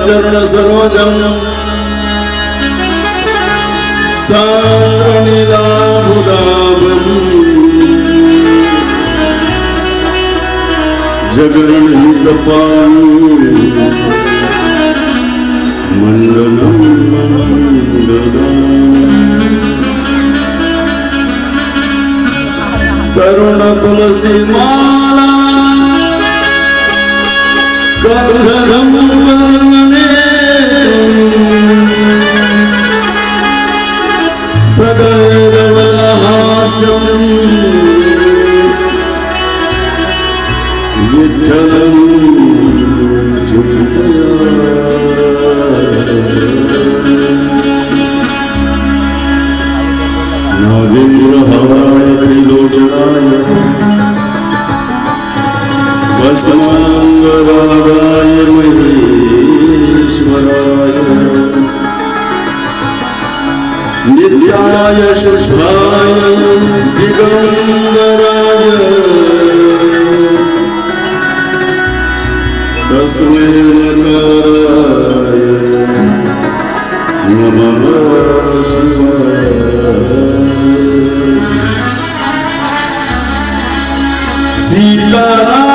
ચરણ સરોજમ સાંદ્રનીલાભુદાભમ જગરણ હિત પાવું મંડનમ તરુણ તુલસી માલા त्रिलोचनाय वसमाङ्गरागाय महेश्वराय नित्याय शुष्भाय दिगम्बराय तस्मै नकाराय नमः शिवाय सीतानाथ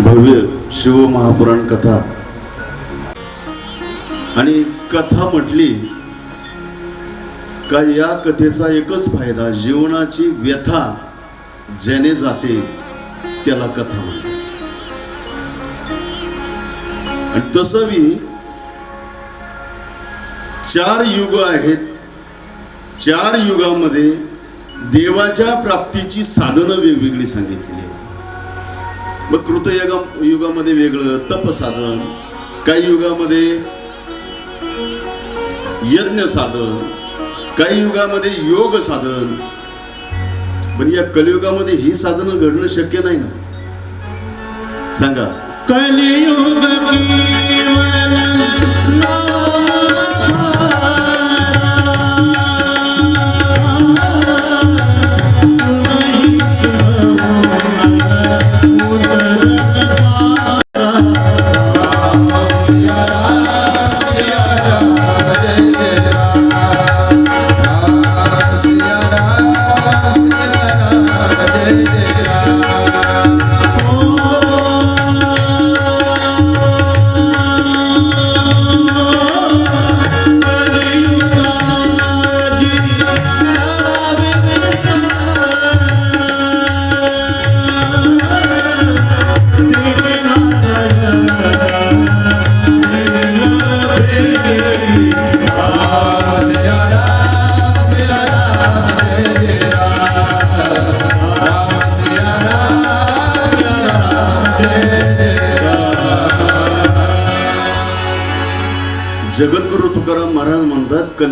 भव्य शिव महापुराण कथा. आणि कथा म्हटली का या कथेचा एकच फायदा जीवनाची व्यथा ज्याने जाते त्याला कथा म्हणते आणि तसं चार युग आहेत. चार युगामध्ये देवाच्या प्राप्तीची साधनं वेगवेगळी सांगितली. आहेत मग कृतयुगा युगामध्ये वेगळं तप साधन काही युगामध्ये यज्ञ साधन काही युगामध्ये योग साधन पण या कलियुगामध्ये ही साधनं घडणं शक्य नाही ना? सांगा. कलियुग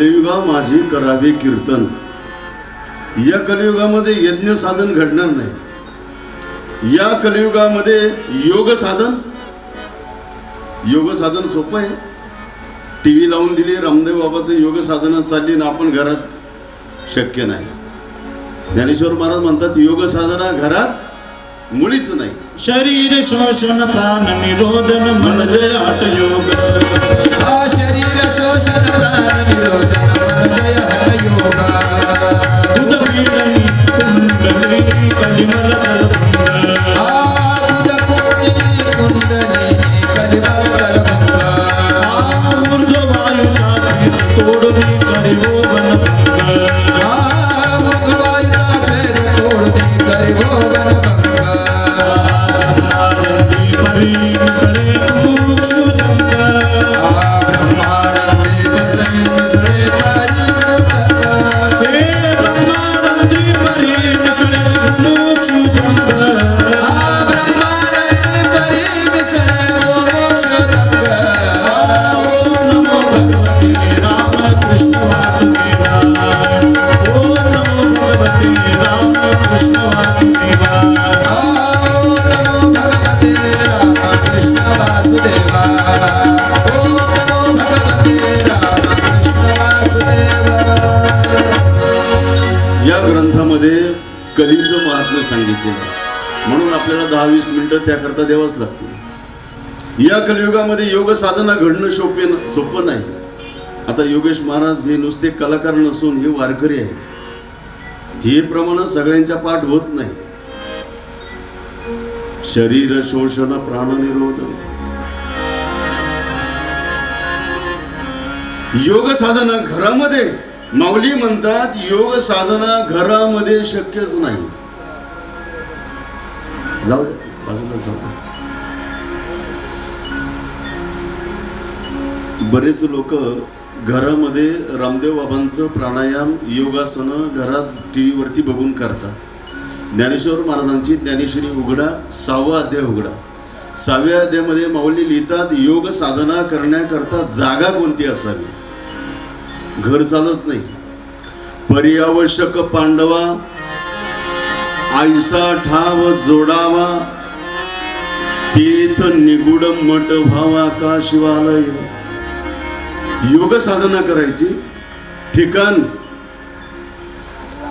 कलियुगा माझी करावे कीर्तन. या कलियुगामध्ये यज्ञ साधन घडणार नाही. या कलियुगामध्ये योग साधन. योग साधन सोपं आहे. टी व्ही लावून दिली रामदेव बाबाचं योग साधनं चालली ना आपण घरात शक्य नाही. ज्ञानेश्वर महाराज म्हणतात योग साधना घरात मुळीच नाही. शरीर शोषण प्राण निरोधन मन जय हठ योग आ शरीर शोषण प्राण निरोधन योगा कुंडली कलिमल महात्म्य म्हणून आपल्याला दहा वीस मिनिटं त्याकरता द्यावंच लागतील. या कलियुगामध्ये योग साधना घडणं सोपे सोपं नाही. आता योगेश महाराज हे नुसते कलाकार नसून हे वारकरी आहेत. हे प्रमाण सगळ्यांच्या पाठ होत नाही. शरीर शोषण प्राणनिरोध योग साधना घरामध्ये माऊली म्हणतात योग साधना घरामध्ये शक्यच नाही. जाऊ दे बाजूला जाऊ दे बरेच लोक घरामध्ये रामदेव बाबांचं प्राणायाम योगासनं घरात टी व्हीवरती बघून करतात. ज्ञानेश्वर महाराजांची ज्ञानेश्वरी उघडा सहावा अध्याय उघडा. सहाव्या अध्यायामध्ये माऊली लिहितात योग साधना करण्याकरता जागा कोणती असावी? घर चालत नाही. पर्यावश्यक पांडवा आईसा ठाव जोडावा. तेथ निगुड मठ व्हावा का शिवालय? योग साधना करायची. ठिकाण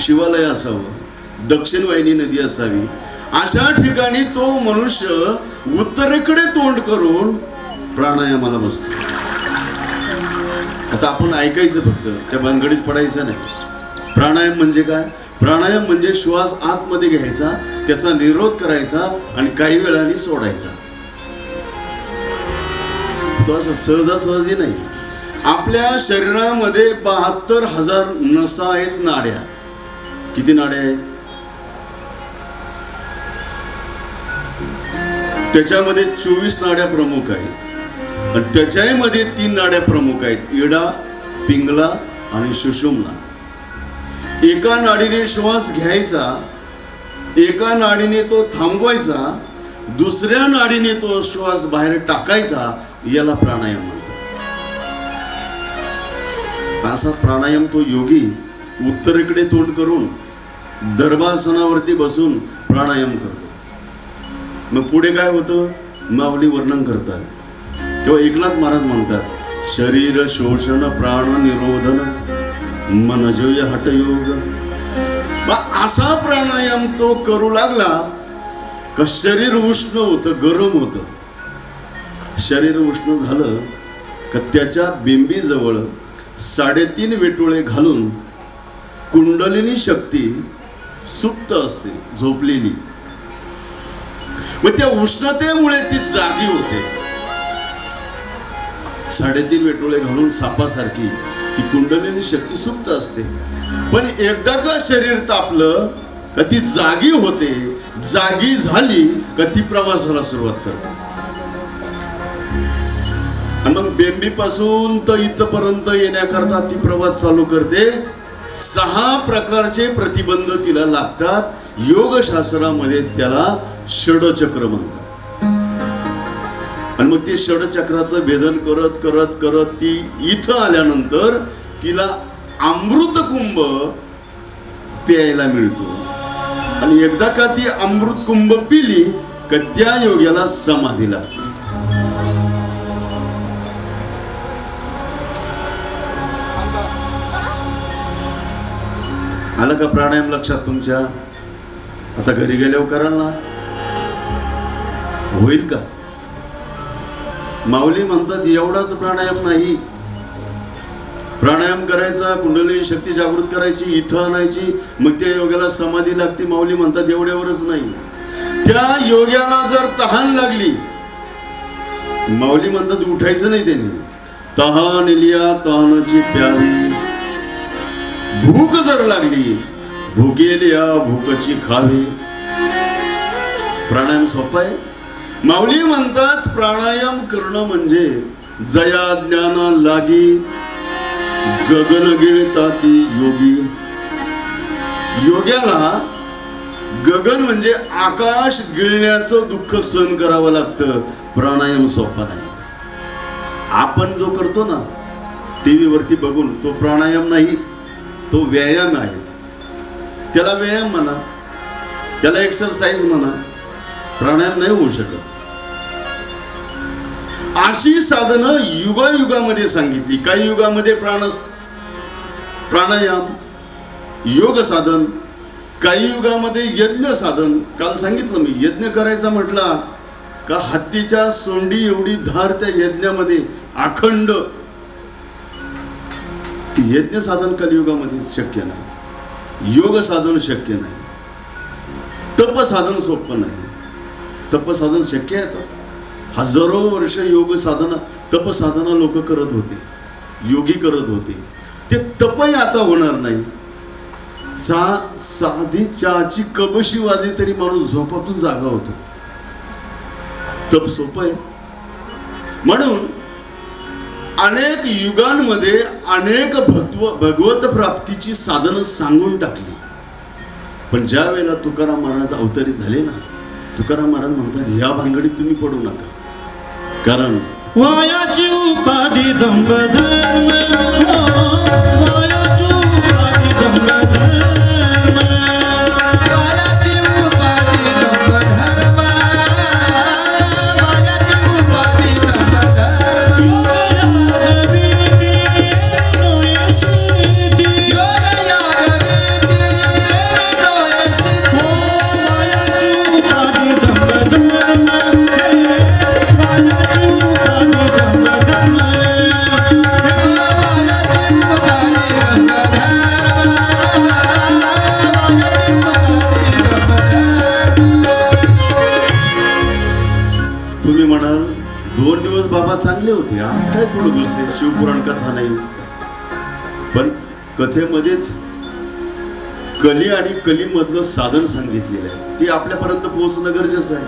शिवालय असावं. दक्षिण वाहिनी नदी असावी. अशा ठिकाणी तो मनुष्य उत्तरेकडे तोंड करून प्राणायामाला बसतो. आता आपण ऐकायचं फक्त. त्या भानगडीत पडायचं नाही. प्राणायाम म्हणजे काय? प्राणायाम म्हणजे श्वास आतमध्ये घ्यायचा त्याचा निरोध करायचा आणि काही वेळाने सोडायचा. तो असं सहजासहजी नाही. आपल्या शरीरामध्ये बहात्तर हजार नसा आहेत नाड्या. किती नाड्या आहेत? त्याच्यामध्ये चोवीस नाड्या प्रमुख आहेत. आणि त्याच्यामध्ये तीन नाड्या प्रमुख आहेत. इडा पिंगला आणि सुषुम्ना. एका नाडीने श्वास घ्यायचा एका नाडीने तो थांबवायचा दुसऱ्या नाडीने तो श्वास बाहेर टाकायचा याला प्राणायाम म्हणतात. असा प्राणायाम तो योगी उत्तरेकडे तोंड करून दर्भासनावरती बसून प्राणायाम करतो. मग पुढे काय होतं? माऊली वर्णन करतात. किंवा एकनाथ महाराज म्हणतात शरीर शोषण प्राण निरोधन मनजोय हटयोग. असा प्राणायाम तो करू लागला का शरीर उष्ण होतं गरम होतं. शरीर उष्ण झालं का त्याच्या बिंबीजवळ साडेतीन वेटोळे घालून कुंडलिनी शक्ती सुप्त असते झोपलेली. मग त्या उष्णतेमुळे ती जागी होते. साडेतीन वेटोळे घालून सापासारखी ती कुंडलिनी शक्ती सुप्त असते. पण एकदा का शरीर तापलं का ती जागी होते जागी झाली का ती प्रवासाला सुरुवात करते. आणि मग बेंबी पासून तर इथपर्यंत येण्याकरता ती प्रवास चालू करते. सहा प्रकारचे प्रतिबंध तिला लागतात. योगशास्त्रामध्ये त्याला षडचक्र म्हणतात. आणि मग ते षडचक्राचं भेदन करत करत करत ती इथं आल्यानंतर तिला अमृत कुंभ प्यायला मिळतो. आणि एकदा का ती अमृत कुंभ पिली का त्या योग्याला समाधी लागते. आलं का प्राणायाम लक्षात तुमच्या? आता घरी गेल्यावर कराल ना? होईल का? माऊली म्हणतात एवढाच प्राणायाम नाही. प्राणायाम करायचा कुंडली शक्ती जागृत करायची इथं आणायची मग त्या योग्याला समाधी लागते माऊली म्हणतात एवढ्यावरच नाही. त्या योग्याला जर तहान लागली माऊली म्हणतात उठायचं नाही त्याने. तहान लिया तहानाची प्यावी भूक जर लागली भुकेलिया भूकची खावी. प्राणायाम सोपा आहे? माऊली म्हणतात प्राणायाम करणं म्हणजे जया ज्ञाना लागी गगन गिळताती योगी. योग्याला गगन म्हणजे आकाश गिळण्याचं दुःख सहन करावं लागतं. प्राणायाम सोपा नाही. आपण जो करतो ना टीव्हीवरती बघून तो प्राणायाम नाही तो व्यायाम आहे. त्याला व्यायाम म्हणा त्याला एक्सरसाइज म्हणा प्राणायाम नाही होऊ शकत. अशी साधनं युगायुगामध्ये सांगितली. काही युगामध्ये प्राण प्राणायाम योग साधन काही युगामध्ये यज्ञ साधन. काल सांगितलं मी यज्ञ करायचा म्हटला का हत्तीच्या सोंडी एवढी धार त्या यज्ञामध्ये अखंड. यज्ञ साधन कलियुगामध्ये शक्य नाही. योग साधन शक्य नाही. तप साधन सोपं नाही. तपसाधन शक्य आहे हजारो वर्ष योग साधना तपसाधना लोक करत होते. योगी करत होते. ते तपही आता होणार नाही. सा साधी चहाची कबशी वाजली तरी माणूस झोपातून जागा होतो. तप सोपं आहे. म्हणून अनेक युगांमध्ये अनेक भगव भगवत प्राप्तीची साधनं सांगून टाकली. पण ज्या वेळेला तुकाराम महाराज अवतरित झाले ना तुकाराम महाराज म्हणतात ह्या भानगडीत तुम्ही पडू नका. कारण वायाची उपाधी दंभ धर्म हो, वायाची उपाधी दंभ धर्म कथेमध्येच कली आणि कलीमधलं साधन सांगितलेलं आहे. ते आपल्यापर्यंत पोहोचणं गरजेचं आहे.